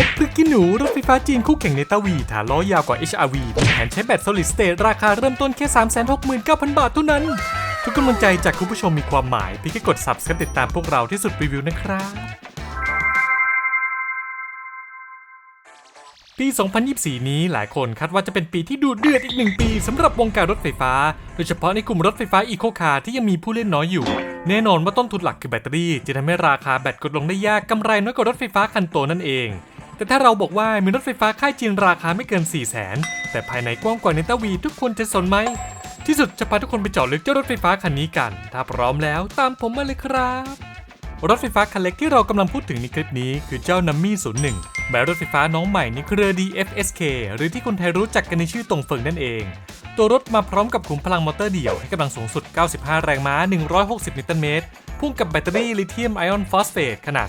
ล็กพริกขี้หนู รถไฟฟ้าจีนคู่แข่งในตาวีฐานล้อยาวกว่า HRV มีแผนใช้แบต solid state ราคาเริ่มต้นแค่ 369,000 บาทเท่านั้น ทุกกำลังใจจากคุณผู้ชมมีความหมายเพียงแค่กด subscribe ติดตามพวกเราที่สุดรีวิวนะครับปี 2024 นี้หลายคนคาดว่าจะเป็นปีที่ดูเดือดอีกหนึ่งปีสำหรับวงการรถไฟฟ้า โดยเฉพาะในกลุ่มรถไฟฟ้าอีโคคาร์ที่ยังมีผู้เล่นน้อยอยู่ แน่นอนว่าต้นทุนหลักคือแบตเตอรี่ จะทำให้ราคาแบตกดลงได้ยากกำไรน้อยกว่ารถไฟฟ้าคันโตนั่นเอง แต่ถ้าเราบอกว่ามีรถไฟฟ้าค่ายจีนราคาไม่เกิน 4 0 0 0 0 0 แต่ภายในกว้างกว่าในตาวีทุกคนจะสนไหม ที่สุดจะพาทุกคนไปเจาะลึกเจ้ารถไฟฟ้าคันนี้กัน ถ้าพร้อมแล้วตามผมมาเลยครับ รถไฟฟ้าคันเล็กที่เรากำลังพูดถึงในคลิปนี้คือเจ้านัมมี่01แบบรถไฟฟ้าน้องใหม่ในเครือ DFSK หรือที่คนไทยรู้จักกันในชื่อตรงเฟิงนั่นเอง ตัวรถมาพร้อมกับขุมพลังมอเตอร์เดี่ยวให้กำลังสูงสุด 95 แรงม้า 160 นิวตันเมตร พ่วงกับแบตเตอรี่ลิเธียมไอออนฟอสเฟตขนาด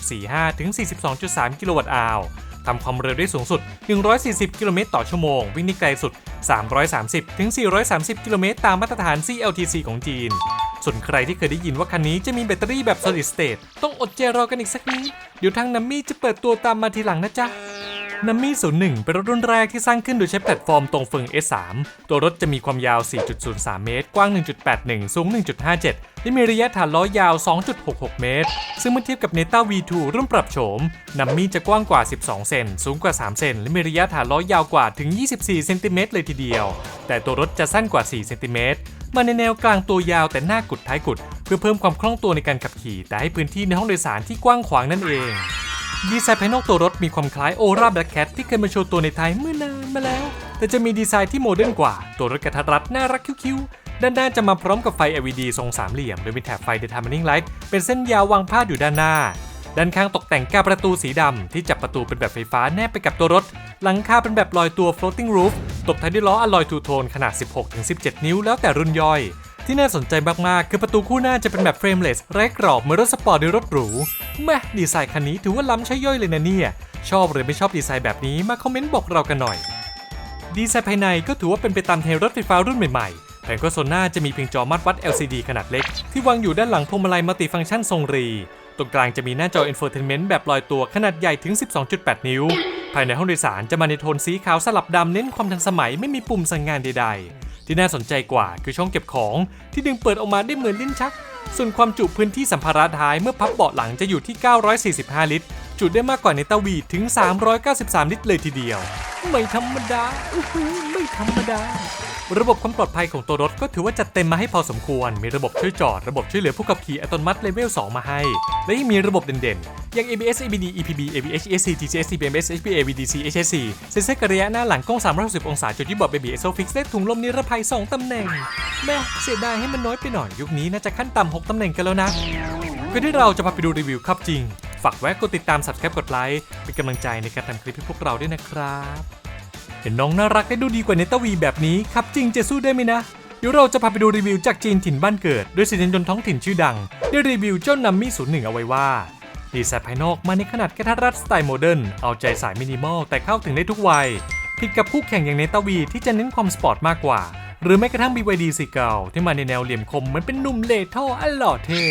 31.45 ถึง 42.3 กิโลวัตต์อาวทำความเร็วได้สูงสุด 140 กิโลเมตรต่อชั่วโมง วิ่งได้ไกลสุด 330 ถึง 430 กิโลเมตรตามมาตรฐาน CLTC ของจีน ส่วนใครที่เคยได้ยินว่าคันนี้จะมีแบตเตอรี่แบบ solid state ต้องอดใจรอกันอีกสักนิด เดี๋ยวทางนัมมี่จะเปิดตัวตามมาทีหลังนะจ๊ะ นัมมี่01 เป็นรถรุ่นแรกที่สร้างขึ้นโดยใช้แพลตฟอร์มตรงเฟิง S3 ตัวรถจะมีความยาว 4.03 เมตร กว้าง 1.81 สูง 1.57 และมีระยะฐานล้อยาว 2.66 เมตร ซึ่งเมื่อเทียบกับ Neta V2 รุ่นปรับโฉม นัมมี่จะกว้างกว่า 12 เซน สูงกว่า 3 เซน และมีระยะฐานล้อยาวกว่าถึง 24 เซนติเมตรเลยทีเดียว แต่ตัวรถจะสั้นกว่า 4 เซนติเมตร มาในแนวกลางตัวยาวแต่หน้ากุดท้ายกุด เพื่อเพิ่มความคล่องตัวในการขับขี่ แต่ให้พื้นที่ในห้องโดยสารที่กว้างขวางนั่นเอง ดีไซน์ภายนอกตัวรถมีความคล้ายโอราแบล็กแคทที่เคยมาโชว์ตัวในไทยเมื่อนานมาแล้ว แต่จะมีดีไซน์ที่โมเดิร์นกว่า ตัวรถกระทัดรัดน่ารักคิ้วๆ ด้านหน้าจะมาพร้อมกับไฟ LED ทรงสามเหลี่ยม โดยมีแถบไฟ Determining Light เป็นเส้นยาววางพาดอยู่ด้านหน้า ด้านข้างตกแต่งกาประตูสีดำที่จับประตูเป็นแบบไฟฟ้าแนบไปกับตัวรถ หลังคาเป็นแบบลอยตัว floating roof ตบท้ายด้วยล้ออะลอยทูโทนขนาด 16-17 นิ้วแล้วแต่รุ่นย่อย ที่น่าสนใจมาก ๆ คือประตูคู่หน้าจะเป็นแบบเฟรมเลสไร้กรอบเหมือนรถสปอร์ตหรือรถหรูแม่ดีไซน์คันนี้ถือว่าล้ำใช้ย่อยเลยนะเนี่ย ชอบหรือไม่ชอบดีไซน์แบบนี้มาคอมเมนต์บอกเรากันหน่อย ดีไซน์ภายในก็ถือว่าเป็นไปตามเทรนด์รถไฟฟ้ารุ่นใหม่ๆแผงคอนโซลหน้าจะมีเพียงจอมัดวัด LCD ขนาดเล็ก ที่วางอยู่ด้านหลังพวงมาลัยมัลติฟังก์ชันทรงรี ตรงกลางจะมีหน้าจอ Infotainment แบบลอยตัวขนาดใหญ่ถึง 12.8 นิ้ว ภายในห้องโดยสารจะมาในโทนสีขาวสลับดำเน้นความทันสมัยไม่มีปุ่มสั่งงานใดๆ ที่น่าสนใจกว่าคือช่องเก็บของที่ดึงเปิดออกมาได้เหมือนลิ้นชัก ส่วนความจุพื้นที่สัมภาระท้ายเมื่อพับเบาะหลังจะอยู่ที่ 945 ลิตร จุดได้มากกว่าในตาวีถึง 393 ลิตรเลยทีเดียว ไม่ธรรมดาอื้หือไม่ธรรมดา ระบบความปลอดภัยของตัวรถก็ถือว่าจัดเต็มมาให้พอสมควร มีระบบช่วยจอด ระบบช่วยเหลือผู้ขับขี่อัตโนมัติเลเวล 2 มาให้ และยังมีระบบเด่นๆ อย่าง ABS ABD EPB ABS ESC TCS TBMS HPA VDC HSC เซ็นเซอร์กระยะหน้าหลังกล้อง 360 องศาจุดที่บอร์ด Baby ISOFIX และถุงลมนิรภัย 2 ตำแหน่ง แม่เสียดายให้มันน้อยไปหน่อยยุคนี้น่าจะขั้นต่ำ6ตำแหน่งกันแล้วนะก็ที่เราจะพาไปดูรีวิวครับจริงากแวะกดติดตาม subscribe กดไลค์เป็นกำลังใจในการทำคลิปให้พวกเราด้วยนะครับ เห็นน้องน่ารักได้ดูดีกว่าเนตวีแบบนี้ครับจริงจะสู้ได้ไหมนะ เดี๋ยวเราจะพาไปดูรีวิวจากจีนถิ่นบ้านเกิด ด้วยสินยนต์ท้องถิ่นชื่อดัง ได้รีวิวเจ้านัมมี่ศูนย์หนึ่งเอาไว้ว่าดีไซน์ภายนอกมาในขนาดกระทัดรัดสไตล์โมเดิร์นเอาใจสายมินิมอลแต่เข้าถึงได้ทุกวัยผิดกับคู่แข่งอย่างเนตวีที่จะเน้นความสปอร์ตมากกว่า หรือแม้กระทั่ง BYD สีเก่าที่มาในแนวเหลี่ยมคมเหมือนเป็นหนุ่มเลทออัลหล่อเท่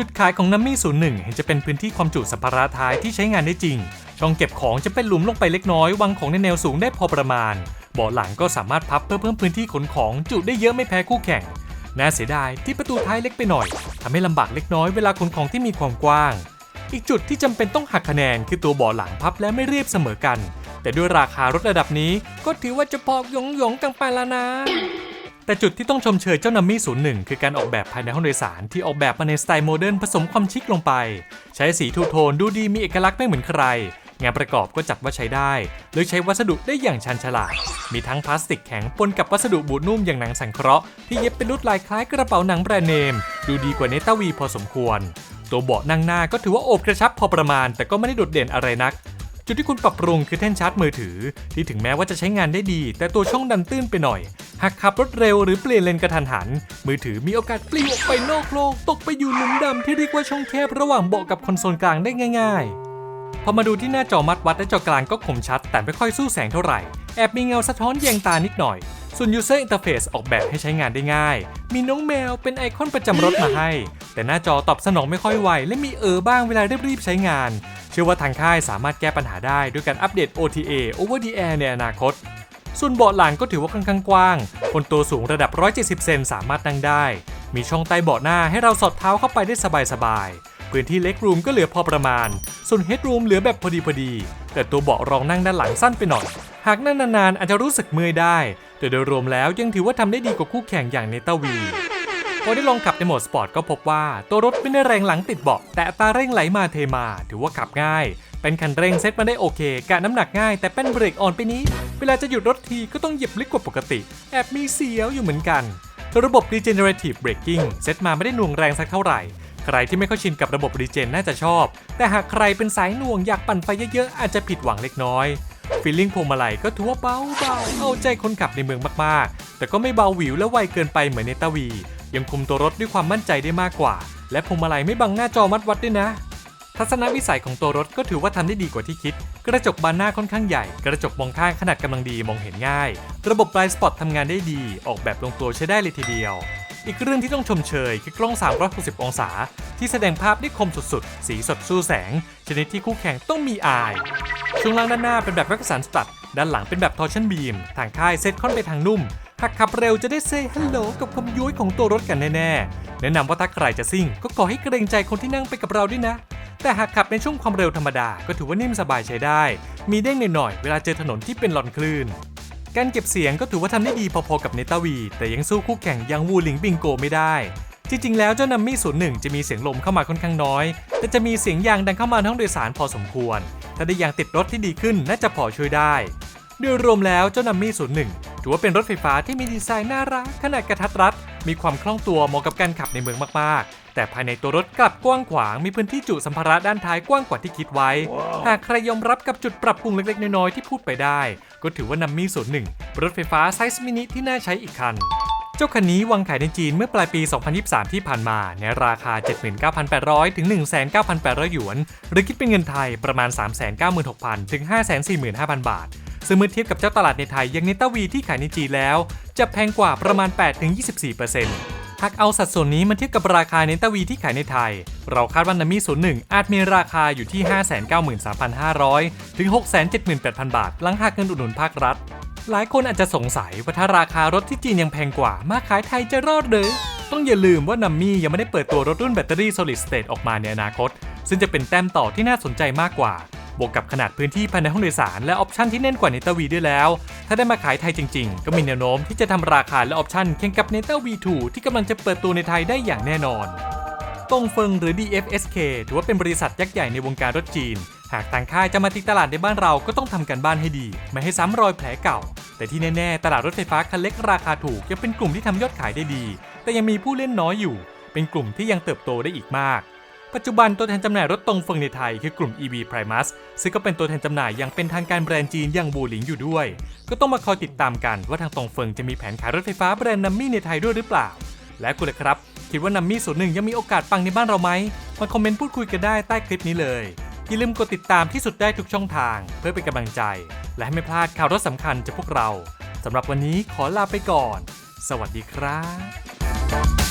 จุดขายของนัมมี่ศูนย์หนึ่งเห็นจะเป็นพื้นที่ความจุสัมภาระท้ายที่ใช้งานได้จริง ช่องเก็บของจะเป็นหลุมลงไปเล็กน้อยวางของในแนวสูงได้พอประมาณเบาะหลังก็สามารถพับเพื่อเพิ่มพื้นที่ขนของจุได้เยอะไม่แพ้คู่แข่ง น่าเสียดายที่ประตูท้ายเล็กไปหน่อยทำให้ลำบากเล็กน้อยเวลาขนของที่มีความกว้าง อีกจุดที่จำเป็นต้องหักคะแนนคือตัวเบาะหลังพับและไม่เรียบเสมอกัน แต่ด้วยราคารถระดับนี้ก็ถือว่าจะพอหยงหยงกันไปแล้วนะ แต่จุดที่ต้องชมเชยเจ้านัมมี่01 คือการออกแบบภายในห้องโดยสารที่ออกแบบมาในสไตล์โมเดิร์นผสมความชิคลงไป ใช้สีทูโทนดูดีมีเอกลักษณ์ไม่เหมือนใคร งานประกอบก็จัดว่าใช้ได้เลือกใช้วัสดุได้อย่างชันฉลาด มีทั้งพลาสติกแข็งปนกับวัสดุบูดนุ่มอย่างหนังสังเคราะห์ที่เย็บเป็นลวดลายคล้ายกระเป๋าหนังแบรนด์เนม ดูดีกว่าเนต้าวีพอสมควร ตัวเบาะนั่งหน้าก็ถือว่าโอบกระชับพอประมาณ แต่ก็ไม่ได้โดดเด่นอะไรนัก จุดที่คุณปรับปรุงคือแท่นชาร์จมือถือ ที่ถึงแม้ว่าจะใช้งานได้ดี แต่ตัวช่องดันตื้นไปหน่อย หากขับรถเร็วหรือเปลี่ยนเลนกระทันหัน มือถือมีโอกาสปลิวออกไปนอกโลก ตกไปอยู่หลุมดำที่เรียกว่าช่องแคบระหว่างเบาะกับคอนโซลกลางได้ง่าย ๆพอมาดูที่หน้าจอมัดวัดและจอกลางก็คมชัด แต่ไม่ค่อยสู้แสงเท่าไหร่ แอบมีเงาสะท้อนแยงตานิดหน่อย ส่วน User Interface ออกแบบให้ใช้งานได้ง่าย มีน้องแมวเป็นไอคอนประจำรถมาให้ แต่หน้าจอตอบสนองไม่ค่อยไว และมีเออบ้างเวลารีบๆใช้งาน ชื่อว่าทางค่ายสามารถแก้ปัญหาได้ด้วยการอัปเดต OTA Over the Air ในอนาคต ส่วนเบาะหลังก็ถือว่าค่อนข้างกว้าง คนตัวสูงระดับ 170 เซนสามารถนั่งได้ มีช่องใต้เบาะหน้าให้เราสอดเท้าเข้าไปได้สบายๆ พื้นที่เล็กรูมก็เหลือพอประมาณ ส่วนเฮดรูมเหลือแบบพอดีพอดี แต่ตัวเบาะรองนั่งด้านหลังสั้นไปหน่อย หากนั่งนานๆอาจจะรู้สึกเมื่อยได้ แต่โดยรวมแล้วยังถือว่าทำได้ดีกว่าคู่แข่งอย่างเนต้าวี อได้ลองขับในโหมดสปอร์ตก็พบว่าตัวรถไม่ได้แรงหลังติดเบาะแต่ตาเร่งไหลมาเทมา ถือว่าขับง่าย เป็นคันเร่งเซ็ตมาได้โอเคกะน้ำหนักง่าย แต่เป็นเบรกอ่อนไปนี้ เวลาจะหยุดรถทีก็ต้องเหยียบลึกกว่าปกติ แอบมีเสียวอยู่เหมือนกัน ระบบ regenerative braking เซ็ตมาไม่ได้หน่วงแรงสักเท่าไหร่ ใครที่ไม่ค่อยชินกับระบบ regen น่าจะชอบ แต่หากใครเป็นสายหน่วงอยากปั่นไฟเยอะๆอาจจะผิดหวังเล็กน้อยฟีลลิ่งพวงมาลัยก็ถือว่าเบาๆเอาใจคนขับในเมืองมากๆ แต่ก็ไม่เบาหวิวและไวเกินไปเหมือนเนตาวี ยังคุมตัวรถด้วยความมั่นใจได้มากกว่า และพวงมาลัยไม่บังหน้าจอมัดวัดด้วยนะ ทัศนวิสัยของตัวรถก็ถือว่าทำได้ดีกว่าที่คิด กระจกบานหน้าค่อนข้างใหญ่ กระจกมองข้างขนาดกำลังดีมองเห็นง่าย ระบบ blind spot ทำงานได้ดี ออกแบบลงตัวใช้ได้เลยทีเดียว อีกเรื่องที่ต้องชมเชยคือกล้อง 360 องศา ที่แสดงภาพได้คมสุดๆ สีสดสู้แสง ชนิดที่คู่แข่งต้องมีอาย ช่วงล่างด้านหน้าเป็นแบบแว็กสันสตัดด้านหลังเป็นแบบทอร์ชันบีม ทางค่ายเซตค่อนไปทางนุ่ม หากขับเร็วจะได้เซฮัลโหลกับความย้วยของตัวรถกันแน่ๆ แนะนำว่าถ้าใครจะซิ่ง ก็ขอให้เกรงใจคนที่นั่งไปกับเราด้วยนะ แต่หากขับในช่วงความเร็วธรรมดาก็ถือว่านิ่มสบายใช้ได้ มีเด้งหน่อยๆ เวลาเจอถนนที่เป็นหลอนคลื่น การเก็บเสียงก็ถือว่าทำได้ดีพอๆกับเนต้าวี แต่ยังสู้คู่แข่งยังวูหลิงบิงโกไม่ได้ จริงๆ แล้วเจ้านัมมี่ศูนย์หนึ่งจะมีเสียงลมเข้ามาค่อนข้างน้อย แต่จะมีเสียงยางดังเข้ามาในห้องโดยสารพอสมควร ถ้าได้ยางติดรถที่ดีขึ้นน่าจะพอช่วยได้โดยรวมแล้วเจ้านัมมี่ศูนย์หนึ่ง ถือว่าเป็นรถไฟฟ้าที่มีดีไซน์น่ารักขนาดกระทัดรัด มีความคล่องตัวเหมาะกับการขับในเมืองมากๆ แต่ภายในตัวรถกลับกว้างขวาง มีพื้นที่จุสัมภาระด้านท้ายกว้างกว่าที่คิดไว้ หากใครยอมรับกับจุดปรับปรุงเล็กๆ น้อยๆ ที่พูดไปได้ ก็ถือว่านัมมี่ศูนย์หนึ่งรถไฟฟ้าไซส์มินิที่น่าใช้อีกคันเจ้าคันนี้วางขายในจีนเมื่อปลายปี 2023 ที่ผ่านมา ในราคา 79,800 ถึง 19,800 หยวน หรือคิดเป็นเงินไทยประมาณ 396,000 ถึง 545,000 บาท ซึ่งเมื่อเทียบกับเจ้าตลาดในไทยอย่างเนต้าวีที่ขายในจีนแล้ว จะแพงกว่าประมาณ 8-24%หากเอาสัดส่วนนี้มาเทียบกับราคาเนต้าวีที่ขายในไทย เราคาดว่านามิศูนย์หนึ่งอาจมีราคาอยู่ที่ 593,500 ถึง 678,000 บาท หลังหักเงินอุดหนุนภาครัฐ หลายคนอาจจะสงสัยว่าถ้าราคารถที่จีนยังแพงกว่า มาขายไทยจะรอดหรือต้องอย่าลืมว่านัมมี่ยังไม่ได้เปิดตัวรถรุ่นแบตเตอรี่ solid state ออกมาในอนาคต ซึ่งจะเป็นแต้มต่อที่น่าสนใจมากกว่า บวกกับขนาดพื้นที่ภายในห้องโดยสารและออปชันที่แน่นกว่าเนต้าวีด้วยแล้ว ถ้าได้มาขายไทยจริงๆ ก็มีแนวโน้มที่จะทำราคาและออปชันแข่งกับเนต้า V2 ที่กำลังจะเปิดตัวในไทยได้อย่างแน่นอนตงเฟิงหรือ DFSK ถือว่าเป็นบริษัทยักษ์ใหญ่ในวงการรถจีน หากทางค่ายจะมาตีตลาดในบ้านเราก็ต้องทำกันบ้านให้ดี ไม่ให้ซ้ำรอยแผลเก่า แต่ที่แน่ๆ ตลาดรถไฟฟ้าคันเล็กราคาถูกยังเป็นกลุ่มที่ทำยอดขายได้ดี แต่ยังมีผู้เล่นน้อยอยู่ เป็นกลุ่มที่ยังเติบโตได้อีกมาก ปัจจุบันตัวแทนจำหน่ายรถตรงเฟิงในไทยคือกลุ่ม EV Primus ซึ่งก็เป็นตัวแทนจำหน่ายอย่างเป็นทางการแบรนด์จีนอย่างบูหลิงอยู่ด้วย ก็ต้องมาคอยติดตามกันว่าทางตรงเฟิงจะมีแผนขายรถไฟฟ้าแบรนด์นัมมี่ในไทยด้วยหรือเปล่า และคุณล่ะครับ คิดว่านัมมี่ศูนย์หนึ่งยังมีโอกาสปังในบ้านเราไหมมาคอมเมนต์พูดคุยกันได้ใต้คลิปนี้เลยอย่าลืมกดติดตามที่สุดได้ทุกช่องทาง เพื่อเป็นกำลังใจ และให้ไม่พลาดข่าวรถสำคัญจากพวกเราสำหรับวันนี้ขอลาไปก่อน สวัสดีครับ